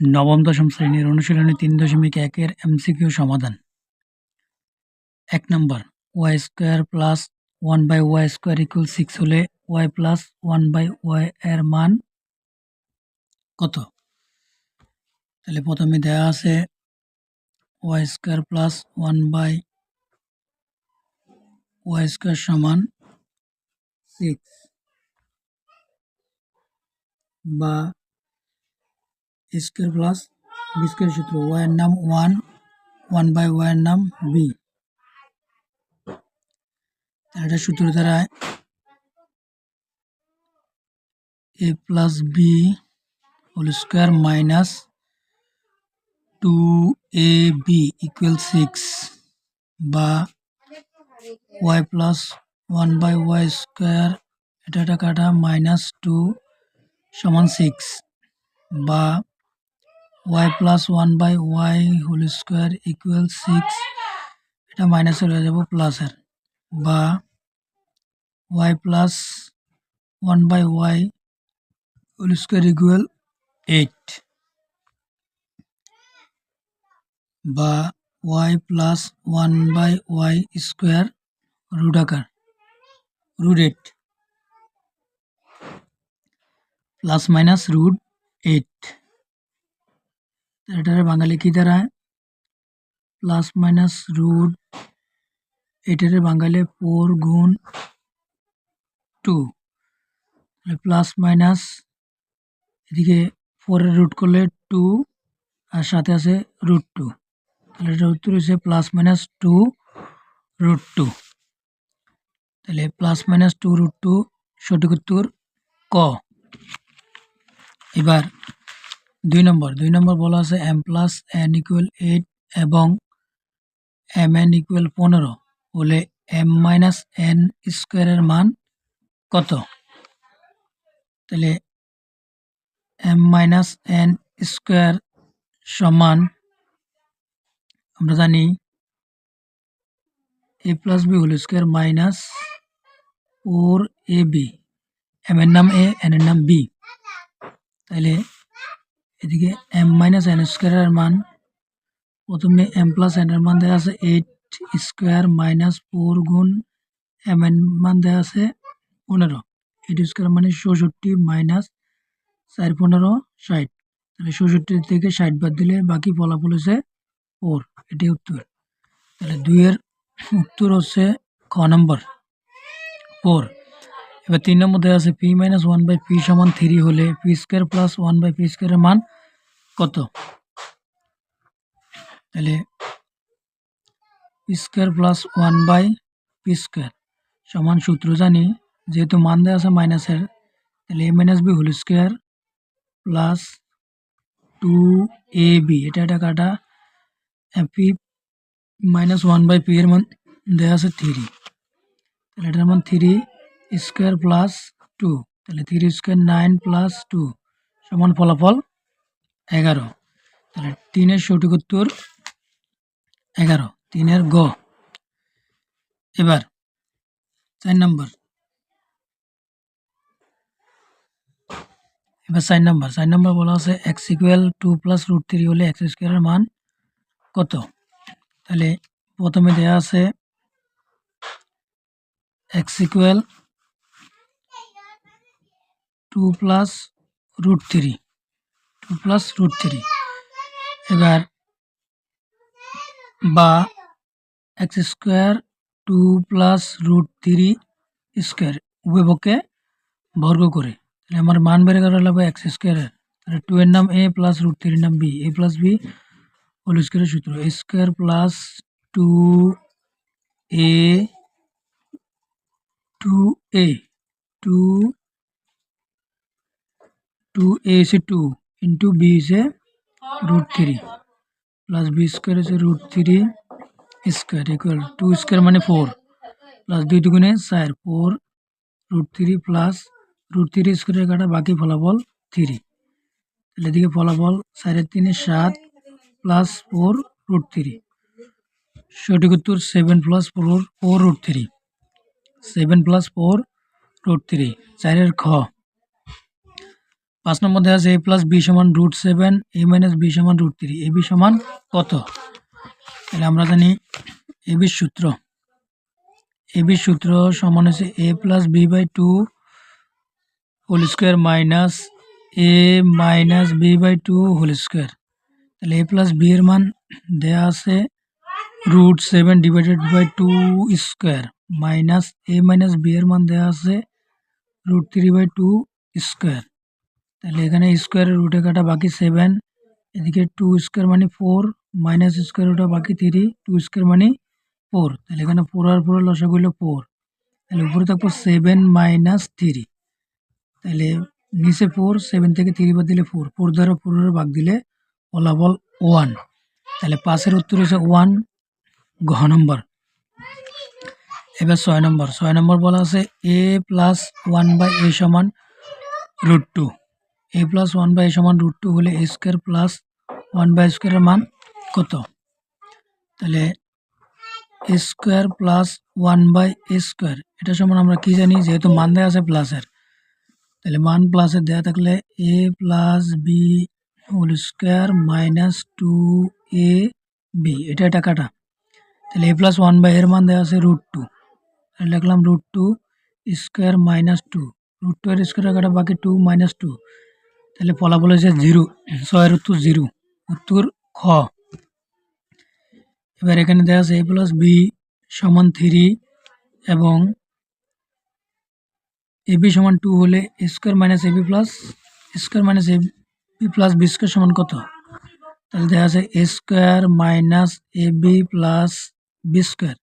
নবম দশম শ্রেণির অনুশীলনী তিন দশমিক একের এমসিকিউ সমাধান। এক নম্বর, Y square plus one by Y square equal six হলে Y plus one by Y এর মান কত? তাহলে প্রথমে দেওয়া আছে Y square plus one by Y square সমান সিক্স বা স্কোয়ার প্লাস বি স্কোয়ার সূত্র ওয়াইয়ের নাম ওয়ান ওয়ান বাই ওয়াইয়ের নাম বি এটা সূত্র দ্বারা A plus B whole square minus two A B equal six বা Y plus one by Y square এটা কাটা মাইনাস টু সমান সিক্স বা Y plus one by Y whole square equal six এটা মাইনাসের হয়ে যাব প্লাসের বা Y plus one by Y whole square equal eight বা Y plus one by Y square root আকার root eight plus minus root eight এটার বাঙালি কি দাঁড়ায় প্লাস মাইনাস রুট এইটের বাঙালি ফোর গুণ টু প্লাস মাইনাস এদিকে ফোরের রুট করলে টু আর সাথে আছে রুট টু তাহলে এটার উত্তর হচ্ছে plus minus two root two তাহলে plus minus two root two সঠিক উত্তর ক। এবার দুই নম্বর দুই নম্বর বলা আছে M plus N equal eight এবং এম এন ইকুয়াল পনেরো। হলে এম মাইনাস এন স্কোয়ারের মান কত? তাহলে এম মাইনাস এন স্কোয়ার সমান আমরা জানি A plus B whole square minus four A B M এর নাম এ এন এর নাম বি তাহলে এদিকে এম মাইনাস এন স্কোয়ারের মান। প্রথমে এম প্লাস এন এর মান দেওয়া আছে এইট স্কোয়ার মাইনাস ফোর গুণ এম এন মান দেওয়া আছে পনেরো। এইট স্কোয়ার মানে চৌষট্টি মাইনাস চার পনেরো ষাট। তাহলে চৌষট্টি থেকে ষাট বাদ দিলে বাকি ফলাফল হচ্ছে ফোর এটি উত্তর। তাহলে দুইয়ের উত্তর হচ্ছে খ নম্বর। ফোর এবার তিন নম্বর দেওয়া আছে, P minus one by P সমান থ্রি হলে P square plus one by P স্কোয়ারের মান কত? তাহলে P square plus one by P square সমান সূত্র জানি, যেহেতু মান দেওয়া আছে মাইনাসের তাহলে A minus B whole square plus two A B এটা এটা কাটা P minus one by P এর মান দেওয়া আছে থ্রি তাহলে এটার মান থ্রি স্কোয়ার প্লাস টু, তাহলে three square nine plus two, সমান ফলাফল এগারো। তাহলে তিনের সঠিক উত্তর এগারো, তিনের গ। এবার চার নম্বর। এবার চার নম্বর। চার নম্বর বলা আছে X equal two plus root three হলে এক্স স্কোয়ারের মান কত? তাহলে প্রথমে দেওয়া আছে X equal two plus root three two plus root three এবার বা X square two plus root three square পক্ষে বর্গ করে। তাহলে আমার মান বেড়ে গেল লাগবে এক্স স্কোয়ারের তাহলে টু এর নাম এ প্লাস রুট থ্রির নাম B A plus B whole স্কোয়ারের সূত্র। A square plus two A two A two two A হচ্ছে টু ইন্টু বি হচ্ছে root three plus B square হচ্ছে root three square equal two square মানে four plus দুই দুগুণে চার four root three plus root three স্কোয়ারের কাটা বাকি ফলাফল থ্রি তাহলে এদিকে ফলাফল সাড়ে তিনে সাত প্লাস ফোর রুট থ্রি সঠিক উত্তর seven plus four four root three seven plus four root three চারের খ। পাঁচ নম্বর দেওয়া আছে এ প্লাস বি সমান root seven A minus B সমান রুট থ্রি এ বি সমান কত? তাহলে আমরা জানি এ বি সূত্র। এ বি সূত্র সমান হচ্ছে A plus B by two whole square minus A minus B by two whole square তাহলে এ প্লাস বি এর মান দেওয়া আছে root seven divided by two square minus A minus B এর মান দেওয়া আছে root three by two square তাহলে এখানে স্কোয়ারের রুটে কাটা বাকি সেভেন এদিকে টু স্কোয়ার মানে ফোর মাইনাস স্কোয়ার রুটে বাকি থ্রি টু স্কোয়ার মানে ফোর তাহলে এখানে ফোর আর ফোর লসক হইল ফোর তাহলে উপরে থাকব সেভেন মাইনাস থ্রি তাহলে নিচে ফোর সেভেন থেকে থ্রি বাদ দিলে ফোর ফোর দ্বারা ফোরের ভাগ দিলে ফলাফল ওয়ান তাহলে পাঁচের উত্তর হচ্ছে ওয়ান ঘ নম্বর, এবার ছয় নম্বর ছয় নম্বর বলা আছে A plus one by A সমান root two A plus one by সমান রুট টু হলে A square plus one by স্কোয়ারের মান কত? তাহলে A square plus one by A square, এটা সমান আমরা কি জানি? যেহেতু মান দেওয়া আছে প্লাসের। তাহলে মান প্লাসের দেওয়া থাকলে A plus B whole square minus two A B, এটা এটা কাটা। তাহলে এ প্লাস ওয়ান বাই এর মান দেওয়া আছে রুট টু। তাহলে লিখলাম root two square minus two, root two এর স্কোয়ার কাটা বাকি টু মাইনাস টু। তাহলে ফলাফল হয়েছে জিরো, ছয়ের উত্তর জিরো, উত্তর খ। এবার এখানে দেওয়া আছে এ প্লাস বি সমান থ্রি এবং এ বি সমান টু হলে square minus A B plus square minus A B plus B square সমান কত? তাহলে দেখা আছে A square minus A B plus B square.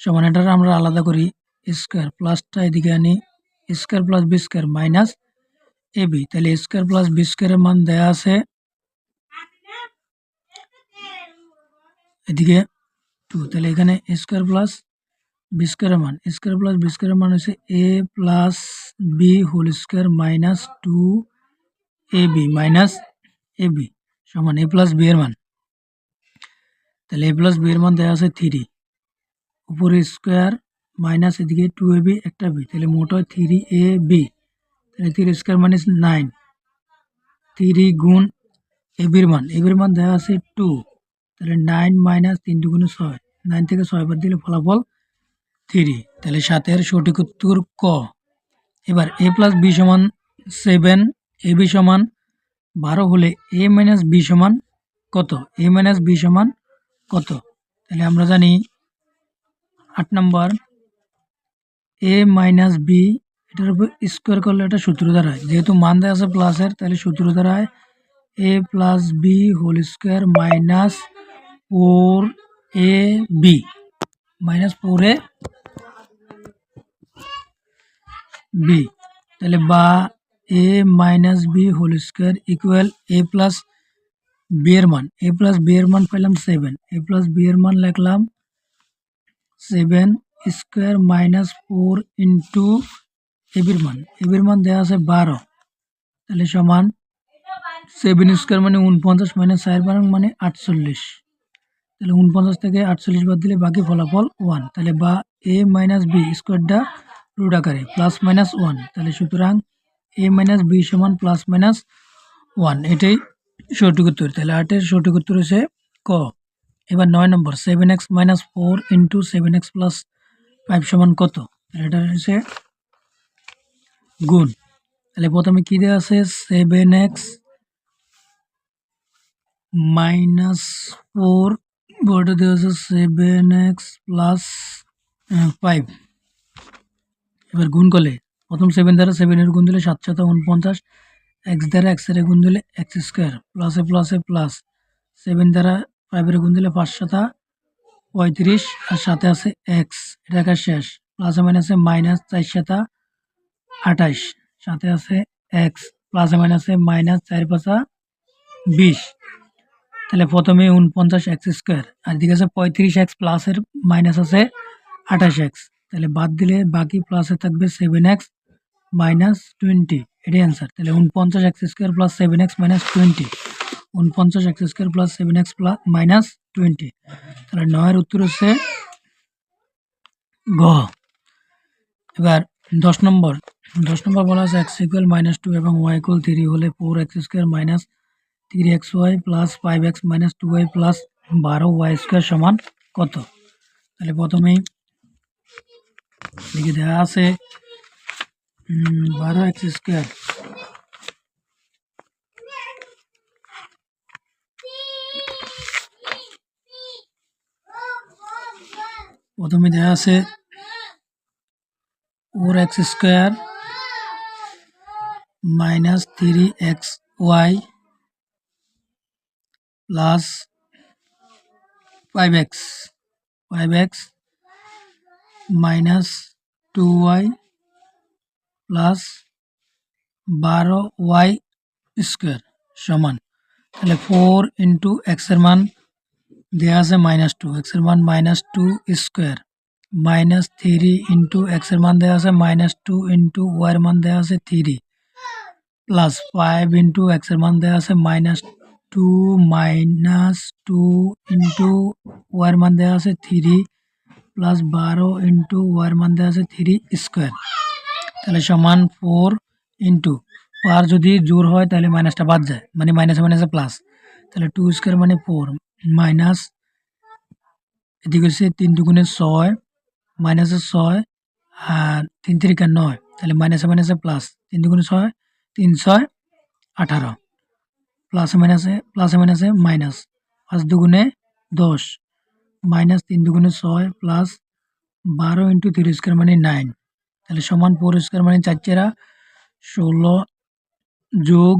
সমান এটা আমরা আলাদা করি স্কোয়ার প্লাসটা এদিকে আনি square plus B square minus A B তাহলে স্কোয়ার প্লাস বি স্কোয়ারের মান দেয়া আছে। এদিকে টু তাহলে এখানে স্কোয়ার প্লাস বি স্কোয়ারের মান স্কোয়ার প্লাস বি স্কোয়ারের মান হচ্ছে A plus B whole square minus two A B minus A B সমান এ প্লাস বি এর মান। তাহলে এ প্লাস বি এর মান দেওয়া আছে থ্রি উপরে স্কোয়ার মাইনাস এদিকে টু এ বি একটা বি তাহলে মোট হয় থ্রি এ বি তাহলে three square minus nine three গুণ এবির মান এবির মান দেওয়া আছে টু তাহলে নাইন মাইনাস তিন দুগুণে ছয় নাইন থেকে ছয় বাদ দিলে ফলাফল থ্রি তাহলে সাতের সঠিক উত্তর ক। এবার এ প্লাস বি সমান সেভেন এ বি সমান বারো হলে এ মাইনাস বি সমান কত? এ মাইনাস বি সমান কত? তাহলে আমরা জানি আট নম্বর এ মাইনাস বি এটার উপর স্কোয়ার করলে এটা সূত্র দাঁড়ায় যেহেতু মান দেওয়া আছে প্লাসের তাহলে সূত্র দাঁড়ায় A plus B whole square minus four A B minus four A B তাহলে বা A minus B whole square equal A plus B এর মান। এ প্লাস বি এর মান পেলাম সেভেন এ প্লাস বি এর মান লিখলাম seven square minus four into এবির মান। এবির মান দেওয়া আছে বারো। তাহলে সমান সেভেন স্কোয়ার মানে উনপঞ্চাশ মাইনাস চার বারো মানে আটচল্লিশ। তাহলে উনপঞ্চাশ থেকে আটচল্লিশ বাদ দিলে বাকি ফলাফল ওয়ান তাহলে বা এ মাইনাস বি স্কোয়ারটা রুট আকারে প্লাস মাইনাস ওয়ান তাহলে সুতরাং এ মাইনাস বি সমান প্লাস মাইনাস ওয়ান এটাই সঠিক উত্তর। তাহলে আটের সঠিক উত্তর হচ্ছে ক। এবার নয় নম্বর seven X minus four into seven X plus five সমান কত? এটা হচ্ছে গুণ তাহলে প্রথমে কী দেওয়া আছে? সেভেন এক্স মাইনাস ফোর বড়টা দেওয়া আছে সেভেন এক্স প্লাস ফাইভ এবার গুণ করলে, প্রথম সেভেন দ্বারা সেভেনের গুণ দিলে সাতশত উনপঞ্চাশ এক্স দ্বারা এক্সের গুণ দিলে এক্স স্কোয়ার প্লাসে প্লাসে প্লাস সেভেন দ্বারা ফাইভের গুণ দিলে পাঁচ পাঁচশতা পঁয়ত্রিশ, আর সাথে আছে এক্স এটা শেষ। প্লাসে মাইনাসে মাইনাস চার সাতা আঠাইশ, সাথে আছে এক্স প্লাসে মাইনাসে মাইনাস চার পাঁচা বিশ। তাহলে প্রথমে উনপঞ্চাশ এক্স স্কোয়ার আর দিকে আছে পঁয়ত্রিশ এক্স প্লাসের মাইনাস আছে আঠাশ এক্স তাহলে বাদ দিলে বাকি প্লাসে থাকবে সেভেন এক্স মাইনাস টোয়েন্টি এটাই অ্যান্সার তাহলে উনপঞ্চাশ X square plus seven X minus twenty উনপঞ্চাশ X square plus seven X plus minus twenty তাহলে নয়ের উত্তর হচ্ছে গ। এবার দশ নম্বর দশ নম্বর বলা আছে এক্স ইকুয়াল মাইনাস টু এবং ওয়াই ইকুয়াল থ্রি হলে four X square minus three X Y plus five X minus two Y plus বারো ওয়াই স্কোয়ার সমান কত? তাহলে প্রথমেই লিখে দেওয়া আছে বারো এক্স স্কোয়ার প্রথমে দেওয়া আছে four X square minus three X Y plus five X five X minus two Y plus বারো ওয়াই স্কোয়ার সমান। তাহলে ফোর ইন্টু এক্সের মান দেওয়া আছে মাইনাস টু এক্সের মান minus two square minus three into এক্সের মান দেওয়া আছে, মাইনাস টু ইন্টু ওয়াইয়ের মান দেওয়া আছে থ্রি। প্লাস ফাইভ ইন্টু এক্সের মান দেওয়া আছে, minus two minus two into ওয়াইয়ের মান দেওয়া আছে থ্রি। প্লাস বারো ইন্টু ওয়াইয়ের মান দেওয়া আছে থ্রি স্কোয়ার। তাহলে সমান ফোর ইন্টু। আর যদি জোর হয়, তাহলে মাইনাসটা বাদ যায়। মানে মাইনাসে মাইনাসে প্লাস তাহলে টু স্কোয়ার মানে ফোর মাইনাস, এদিকে হচ্ছে তিন দুগুণে ছয়। মাইনাসে ছয় আর তিন তিরিকা নয়। তাহলে মাইনাসে মাইনাসে প্লাস তিন দুগুণে ছয়, তিন ছয়, আঠারো। প্লাসে মাইনাসে প্লাসে মাইনাসে মাইনাস পাঁচ দুগুণে দশ। মাইনাস তিন দুগুণে ছয় প্লাস বারো ইন্টু থ্রি স্কোয়ার মানে নাইন তাহলে সমান ফোর স্কোয়ার মানে চার চেরা, ষোলো যোগ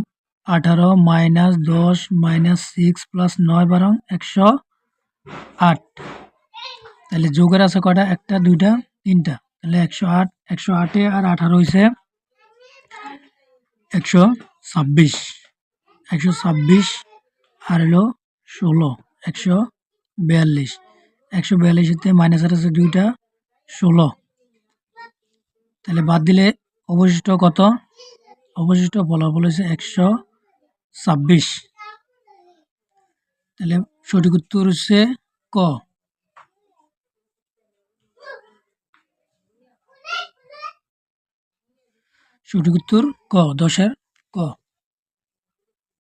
আঠারো মাইনাস দশ মাইনাস সিক্স প্লাস নয় বারং একশো আট। তাহলে যোগের আছে কটা একটা, দুইটা, তিনটা। তাহলে একশো আট, একশো আটে আর আঠারো হয়েছে একশো ছাব্বিশ। একশো ছাব্বিশ আর হলো ষোলো, একশো বিয়াল্লিশ। একশো বিয়াল্লিশেতে মাইনাসের আছে দুইটা, ষোলো। তাহলে বাদ দিলে অবশিষ্ট কত? অবশিষ্ট ফলাফল হয়েছে একশো ছাব্বিশ। তাহলে সঠিক উত্তর হচ্ছে ক। সঠিক উত্তর ক দশের ক।